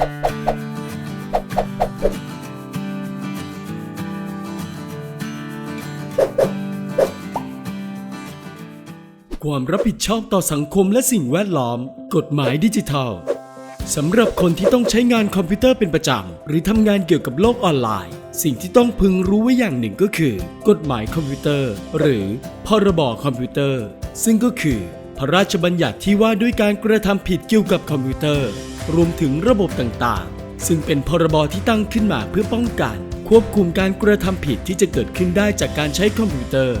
ความรับผิดชอบต่อสังคมและสิ่งแวดล้อม กฎหมายดิจิทัลสำหรับคนที่ต้องใช้งานคอมพิวเตอร์เป็นประจำ หรือทำงานเกี่ยวกับโลกออนไลน์ สิ่งที่ต้องพึงรู้ไว้อย่างหนึ่งก็คือ กฎหมายคอมพิวเตอร์ หรือพรบคอมพิวเตอร์ ซึ่งก็คือ พระราชบัญญัติที่ว่าด้วยการกระทำผิดเกี่ยวกับคอมพิวเตอร์ รวมถึงระบบต่างๆ ซึ่งเป็นพรบที่ตั้งขึ้นมาเพื่อป้องกัน ควบคุมการกระทำผิดที่จะเกิดขึ้นได้จากการใช้คอมพิวเตอร์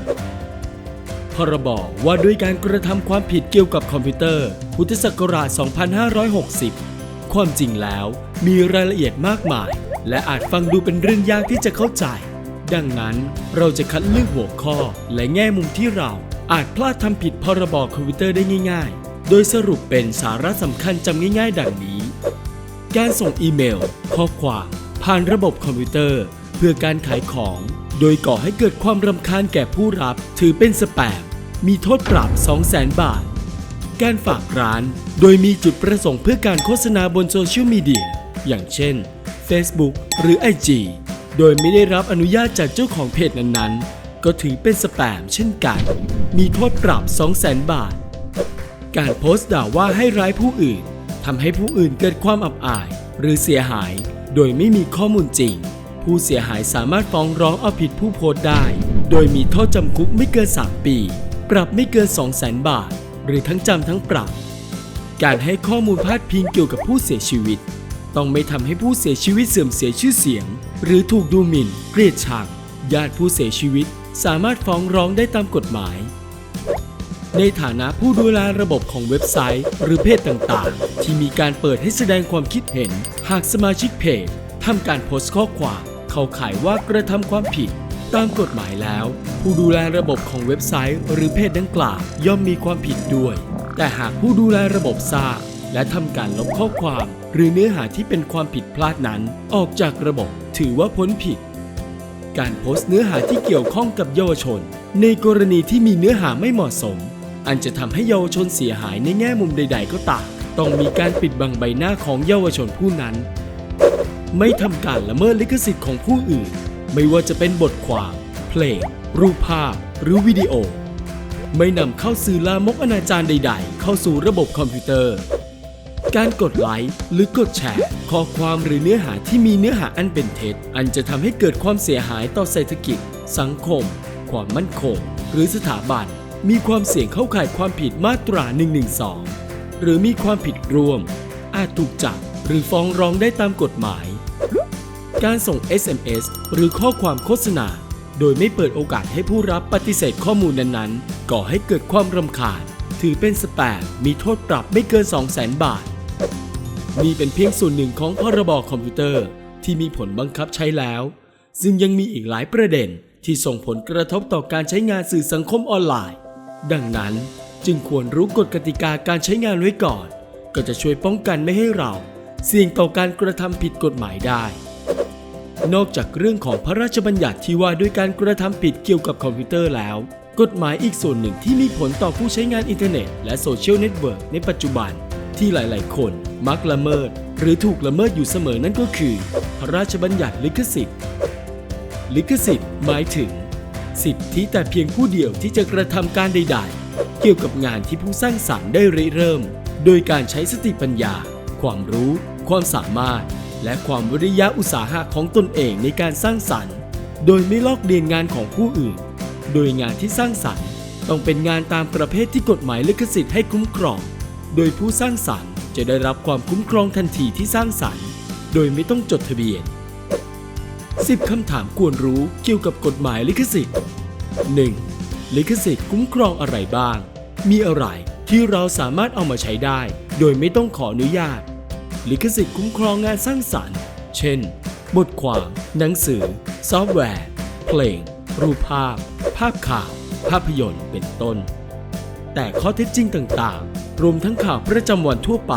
พรบว่าด้วยการกระทำความผิดเกี่ยวกับคอมพิวเตอร์ พุทธศักราช 2560 ความจริงแล้วมีรายละเอียดมากมาย และอาจฟังดูเป็นเรื่องยากที่จะเข้าใจ ดังนั้นเราจะคัดเลือกหัวข้อและแง่มุมที่เราอาจพลาดทำผิดพรบคอมพิวเตอร์ได้ง่าย ๆ โดยสรุปเป็นสาระสำคัญจำง่าย ๆ ดังนี้ การส่งอีเมล ข้อความ ผ่านระบบคอมพิวเตอร์ เพื่อการขายของ โดยก่อให้เกิดความรำคาญแก่ผู้รับ ถือเป็นสแปม มีโทษปรับ 200,000 บาท การฝากร้าน โดยมีจุดประสงค์เพื่อการโฆษณาบนโซเชียลมีเดีย อย่างเช่น Facebook หรือ IG โดยไม่ได้รับอนุญาตจากเจ้าของเพจนั้นๆ ก็ถือเป็นสแปมเช่นกัน มีโทษปรับ 200,000 บาท การโพสต์ด่าว่าให้ร้ายผู้อื่น ทำให้ผู้อื่นเกิดความอับอาย หรือเสียหาย โดยไม่มีข้อมูลจริง ผู้เสียหายสามารถฟ้องร้องเอาผิดผู้โพสต์ได้ โดยมีโทษจำคุกไม่เกิน 3 ปี ปรับไม่เกิน 200,000 บาท หรือทั้งจำทั้งปรับ การให้ข้อมูลพาดพิงเกี่ยวกับผู้เสียชีวิต ต้องไม่ทำให้ผู้เสียชีวิตเสื่อมเสียชื่อเสียง หรือถูกดูหมิ่น เกลียดชังญาติผู้เสียชีวิตสามารถฟ้องร้องได้ตามกฎหมาย ในฐานะผู้ดูแลระบบของเว็บไซต์ หรือเพจต่างๆ ที่มีการเปิดให้แสดงความคิดเห็น หากสมาชิกเพจทำการโพสต์ข้อความเข้าข่ายว่ากระทำความผิด ตามกฎหมายแล้ว ผู้ดูแลระบบของเว็บไซต์ หรือเพจดังกล่าวย่อมมีความผิดด้วย แต่หากผู้ดูแลระบบทราบและทำการลบข้อความ หรือเนื้อหาที่เป็นความผิดพลาดนั้น ออกจากระบบถือว่าพ้นผิด การโพสต์เนื้อหาที่เกี่ยวข้องกับเยาวชน ในกรณีที่มีเนื้อหาไม่เหมาะสม อันจะทำให้เยาวชนเสียหายในแง่มุมใด ๆ ก็ตามต้องมีการปิดบังใบหน้าของเยาวชนผู้นั้น ไม่ทำการละเมิดลิขสิทธิ์ของผู้อื่น ไม่ว่าจะเป็นบทความเพลง รูปภาพ หรือวิดีโอ ไม่นำเข้าสื่อลามกอนาจารใด ๆ เข้าสู่ระบบคอมพิวเตอร์ การกดไลค์หรือกดแชร์ ข้อความหรือเนื้อหาที่มีเนื้อหาอันเป็นเท็จ อันจะทำให้เกิดความเสียหายต่อเศรษฐกิจ สังคม ความมั่นคง หรือสถาบัน มีความเสี่ยงเข้าข่ายความผิดมาตรา 112 หรือมีความผิดร่วม อาจถูกจับหรือฟ้องร้องได้ตามกฎหมาย การส่ง SMS หรือข้อความโฆษณา โดยไม่เปิดโอกาสให้ผู้รับปฏิเสธข้อมูลนั้นๆ ก่อให้เกิดความรำคาญ ถือเป็นสแปมมีโทษปรับไม่เกิน 200,000 บาท นี่เป็นเพียงส่วนหนึ่งของพรบคอมพิวเตอร์ที่มีผลบังคับใช้แล้ว ซึ่งยังมีอีกหลายประเด็นที่ส่งผลกระทบต่อการใช้งานสื่อสังคมออนไลน์ ดังนั้นจึงควรรู้กฎกติกาการใช้งานไว้ก่อน ก็จะช่วยป้องกันไม่ให้เราเสี่ยงต่อการกระทำผิดกฎหมายได้ นอกจากเรื่องของพระราชบัญญัติที่ว่าด้วยการกระทำผิดเกี่ยวกับคอมพิวเตอร์แล้ว กฎหมายอีกส่วนหนึ่งที่มีผลต่อผู้ใช้งานอินเทอร์เน็ต และโซเชียลเน็ตเวิร์กในปัจจุบัน ที่หลาย ๆ คนมักละเมิด หรือถูกละเมิดอยู่เสมอนั่นก็คือ พระราชบัญญัติลิขสิทธิ์ ลิขสิทธิ์หมายถึง สิทธิแต่เพียงผู้เดียวที่จะกระทำการใด ๆ เกี่ยวกับงานที่ผู้สร้างสรรค์ได้ริเริ่ม โดยการใช้สติปัญญา ความรู้ ความสามารถ และความวิริยะอุตสาหะของตนเองในการสร้างสรรค์ โดยไม่ลอกเลียนงานของผู้อื่น โดยงานที่สร้างสรรค์ ต้องเป็นงานตามประเภทที่กฎหมายลิขสิทธิ์ให้คุ้มครอง โดยผู้สร้างสรรค์จะได้รับความคุ้มครองทันทีที่สร้างสรรค์ โดยไม่ต้องจดทะเบียน 10 คำถามควรรู้เกี่ยวกับกฎหมายลิขสิทธิ์ 1. ลิขสิทธิ์คุ้มครองอะไรบ้าง มีอะไรที่เราสามารถเอามาใช้ได้ โดยไม่ต้องขออนุญาต ลิขสิทธิ์คุ้มครองงานสร้างสรรค์ เช่น บทความ หนังสือ ซอฟต์แวร์ เพลง รูปภาพ ภาพข่าว ภาพยนตร์ เป็นต้น แต่ข้อเท็จจริงต่างๆ รวมทั้งข่าวประจำวันทั่วไป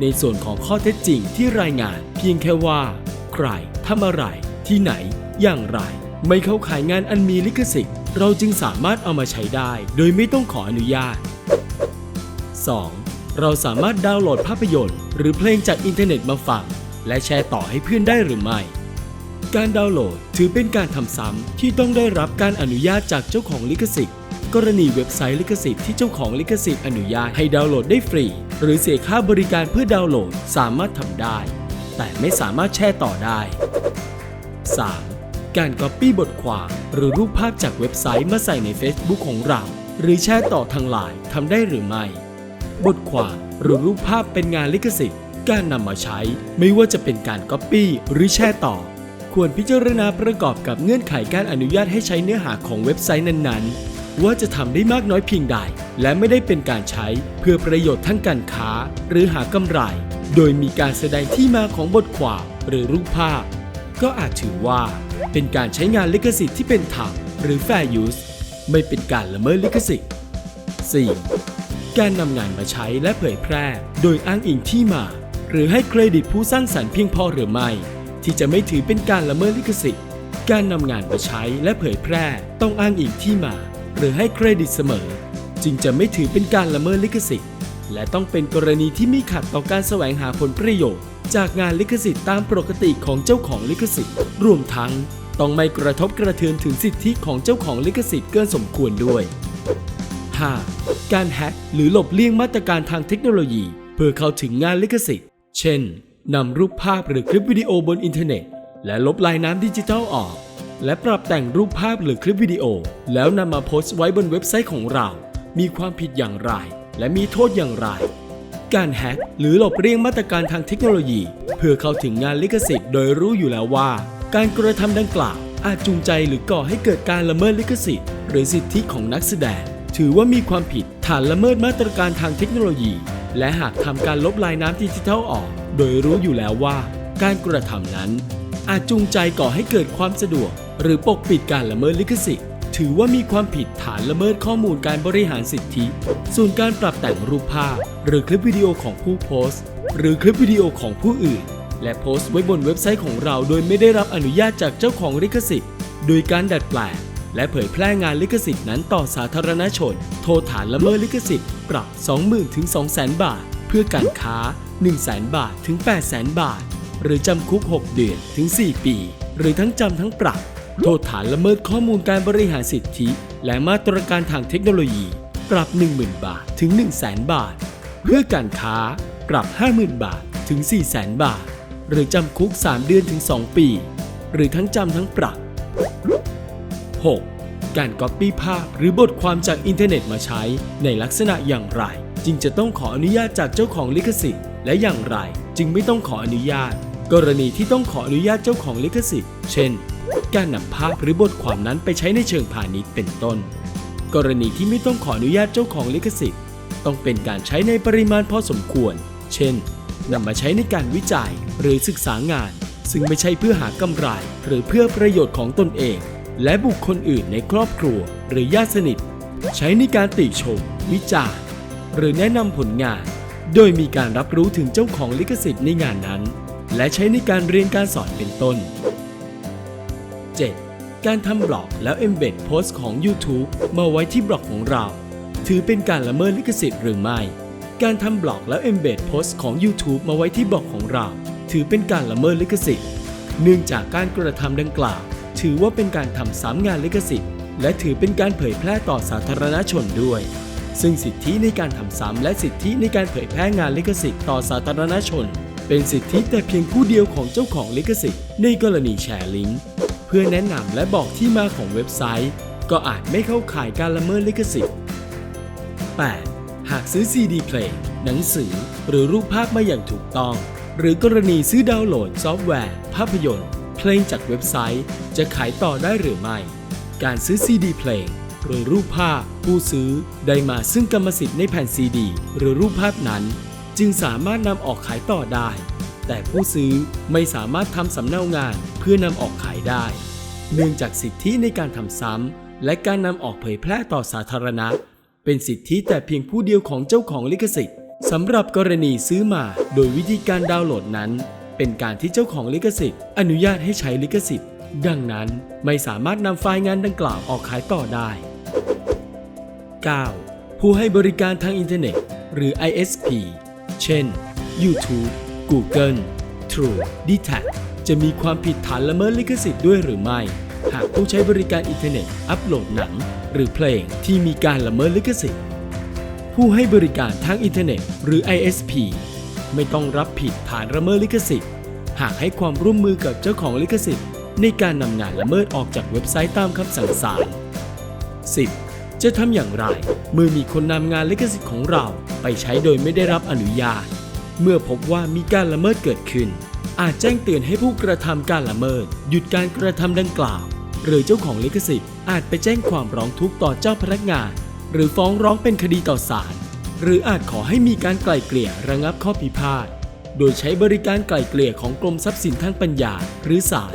ในส่วนของข้อเท็จจริงที่รายงานเพียงแค่ว่า ใครทำอะไร ที่ไหน อย่างไร ไม่เข้าขายงานอันมีลิขสิทธิ์ เราจึงสามารถเอามาใช้ได้ โดยไม่ต้องขออนุญาต 2. เราสามารถดาวน์โหลดภาพยนตร์ หรือเพลงจากอินเทอร์เน็ตมาฟัง และแชร์ต่อให้เพื่อนได้หรือไม่ การดาวน์โหลดถือเป็นการทำซ้ำที่ต้องได้รับการอนุญาตจากเจ้าของลิขสิทธิ์ กรณีเว็บไซต์ลิขสิทธิ์ที่เจ้าของลิขสิทธิ์อนุญาตให้ดาวน์โหลดได้ฟรี หรือเสียค่าบริการเพื่อดาวน์โหลดสามารถทำได้ แต่ไม่สามารถแชร์ต่อได้ 3. การก๊อปปี้บทความหรือรูปภาพจากเว็บไซต์มาใส่ใน Facebook ของเรา หรือแชร์ต่อทางไลน์ทำได้หรือไม่ บทความหรือรูปภาพเป็นงานลิขสิทธิ์ การนำมาใช้ไม่ว่าจะเป็นการก๊อปปี้หรือแชร์ต่อ ควรพิจารณาประกอบกับเงื่อนไขการอนุญาตให้ใช้เนื้อหาของเว็บไซต์นั้นๆ ว่าจะทำได้มากน้อยเพียงใด และไม่ได้เป็นการใช้เพื่อประโยชน์ทั้งการค้า หรือหากำไร โดยมีการแสดงที่มาของบทความหรือรูปภาพ ก็อาจถือว่า เป็นการใช้งานลิขสิทธิ์ที่เป็นธรรมหรือ fair use ไม่เป็นการละเมิดลิขสิทธิ์ 4. การนำงานมาใช้และเผยแพร่ โดยอ้างอิงที่มา หรือให้เครดิตผู้สร้างสรรค์เพียงพอหรือไม่ ที่จะไม่ถือเป็นการละเมิดลิขสิทธิ์ การนำงานมาใช้และเผยแพร่ ต้องอ้างอิงที่มา หรือให้เครดิตเสมอ จึงจะไม่ถือเป็นการละเมิดลิขสิทธิ์ และต้องเป็นกรณีที่ไม่ขัดต่อการแสวงหาผลประโยชน์ จากงานลิขสิทธิ์ตามปกติของเจ้าของลิขสิทธิ์ รวมทั้งต้องไม่กระทบกระเทือนถึงสิทธิของเจ้าของลิขสิทธิ์เกินสมควรด้วย 5. การแฮ็กหรือหลบเลี่ยงมาตรการทางเทคโนโลยี เพื่อเข้าถึงงานลิขสิทธิ์ เช่นนำรูปภาพหรือคลิปวิดีโอบนอินเทอร์เน็ต และลบลายน้ำดิจิทัลออก และปรับแต่งรูปภาพหรือคลิปวิดีโอ แล้วนำมาโพสต์ไว้บนเว็บไซต์ของเรา มีความผิดอย่างไร และมีโทษอย่างไร การแฮ็กหรือหลบเลี่ยงมาตรการทางเทคโนโลยี เพื่อเข้าถึงงานลิขสิทธิ์โดยรู้อยู่แล้วว่า การกระทำดังกล่าวอาจจูงใจหรือก่อให้เกิดการละเมิดลิขสิทธิ์ หรือสิทธิของนักแสดง ถือว่ามีความผิดฐานละเมิดมาตรการทางเทคโนโลยี และหากทำการลบลายน้ำดิจิทัลออก โดยรู้อยู่แล้วว่า การกระทำนั้น อาจจูงใจก่อให้เกิดความสะดวก หรือปกปิดการละเมิดลิขสิทธิ์ ถือว่ามีความผิดฐานละเมิดข้อมูลการบริหารสิทธิ ส่วนการปรับแต่งรูปภาพ หรือคลิปวิดีโอของผู้โพสต์ หรือคลิปวิดีโอของผู้อื่น และโพสต์ไว้บนเว็บไซต์ของเราโดยไม่ได้รับอนุญาตจากเจ้าของลิขสิทธิ์ โดยการดัดแปลงและเผยแพร่งานลิขสิทธิ์นั้นต่อสาธารณชน โทษฐานละเมิดลิขสิทธิ์ ปรับ 20,000ถึง200,000 บาท เพื่อการค้า 100,000 บาทถึง 800,000 บาท หรือจำคุก 6 เดือนถึง 4 ปี หรือทั้งจำทั้งปรับ โทษฐานละเมิดข้อมูลการบริหารสิทธิ และมาตรการทางเทคโนโลยี ปรับ 10,000 บาทถึง 100,000 บาท เพื่อการค้า ปรับ 50,000 บาทถึง 400,000 บาท หรือจำคุก 3 เดือนถึง 2 ปี หรือทั้งจำทั้งปรับ 6. การก๊อปปี้ภาพหรือบทความจากอินเทอร์เน็ตมาใช้ในลักษณะอย่างไร จึงจะต้องขออนุญาตจากเจ้าของลิขสิทธิ์ และอย่างไร จึงไม่ต้องขออนุญาต กรณีที่ต้องขออนุญาตเจ้าของลิขสิทธิ์ เช่น การนำภาพหรือบทความนั้นไปใช้ในเชิงพาณิชย์เป็นต้น กรณีที่ไม่ต้องขออนุญาตเจ้าของลิขสิทธิ์ ต้องเป็นการใช้ในปริมาณพอสมควร เช่นนำมาใช้ในการวิจัยหรือศึกษางาน ซึ่งไม่ใช่เพื่อหากำไร หรือเพื่อประโยชน์ของตนเอง และบุคคลอื่นในครอบครัว หรือญาติสนิท ใช้ในการติชม วิจารณ์หรือแนะนำผลงาน โดยมีการรับรู้ถึงเจ้าของลิขสิทธิ์ในงานนั้น และใช้ในการเรียนการสอนเป็นต้น 7. การทำบล็อกแล้ว embed โพสต์ของ YouTube มาไว้ที่บล็อกของเรา ถือเป็นการละเมิดลิขสิทธิ์หรือไม่ การทำบล็อกแล้ว embed โพสต์ของ YouTube มาไว้ที่บล็อกของเรา ถือเป็นการละเมิดลิขสิทธิ์ เนื่องจากการกระทำดังกล่าว ถือว่าเป็นการทำซ้ำงานลิขสิทธิ์ และถือเป็นการเผยแพร่ต่อสาธารณชนด้วย ซึ่งสิทธิในการทำซ้ำและสิทธิในการเผยแพร่งานลิขสิทธิ์ต่อสาธารณชนเป็นสิทธิแต่เพียงผู้เดียวของเจ้าของลิขสิทธิ์ในกรณีแชร์ลิงก์ พื่อแนะนำและบอกที่มาของเว็บไซต์ ก็อาจไม่เข้าข่ายการละเมิดลิขสิทธิ์ 8. หากซื้อซีดีเพลงหนังสือ หรือรูปภาพมาอย่างถูกต้อง หรือกรณีซื้อดาวน์โหลดซอฟต์แวร์ ภาพยนตร์ เพลงจากเว็บไซต์ จะขายต่อได้หรือไม่ การซื้อซีดีเพลงหรือรูปภาพ ผู้ซื้อได้มาซึ่งกรรมสิทธิ์ในแผ่นซีดี หรือรูปภาพนั้น จึงสามารถนำออกขายต่อได้ แต่ผู้ซื้อไม่สามารถทำสำเนางาน พื่อนำออกขายได้ เนื่องจากสิทธิในการทำซ้ำและการนำออกเผยแพร่ต่อสาธารณะ เป็นสิทธิแต่เพียงผู้เดียวของเจ้าของลิขสิทธิ์สำหรับกรณีซื้อมาโดยวิธีการดาวน์โหลดนั้น เป็นการที่เจ้าของลิขสิทธิ์ อนุญาตให้ใช้ลิขสิทธิ์ ดังนั้นไม่สามารถนำไฟล์งานดังกล่าวออกขายต่อได้ 9. ผู้ให้บริการทางอินเทอร์เน็ต หรือ ISP เช่น YouTube Google True d t a c จะมีความผิดฐานละเมิดลิขสิทธิ์ด้วยหรือไม่ หากผู้ใช้บริการอินเทอร์เน็ต อัปโหลดหนัง หรือเพลงที่มีการละเมิดลิขสิทธิ์ ผู้ให้บริการทางอินเทอร์เน็ต หรือ ISP ไม่ต้องรับผิดฐานละเมิดลิขสิทธิ์ หากให้ความร่วมมือกับเจ้าของลิขสิทธิ์ ในการนำงานละเมิดออกจากเว็บไซต์ตามคำสั่งศาล 10. จะทำอย่างไรเมื่อมีคนนำงานลิขสิทธิ์ของเรา ไปใช้โดยไม่ได้รับอนุญาต เมื่อพบว่ามีการละเมิดเกิดขึ้น อาจแจ้งเตือนให้ผู้กระทำการละเมิด หยุดการกระทำดังกล่าว หรือเจ้าของลิขสิทธิ์อาจไปแจ้งความร้องทุกข์ต่อเจ้าพนักงาน หรือฟ้องร้องเป็นคดีต่อศาลหรืออาจขอให้มีการไกล่เกลี่ยระงับข้อพิพาทโดยใช้บริการไกล่เกลี่ยของกรมทรัพย์สินทางปัญญาหรือศาล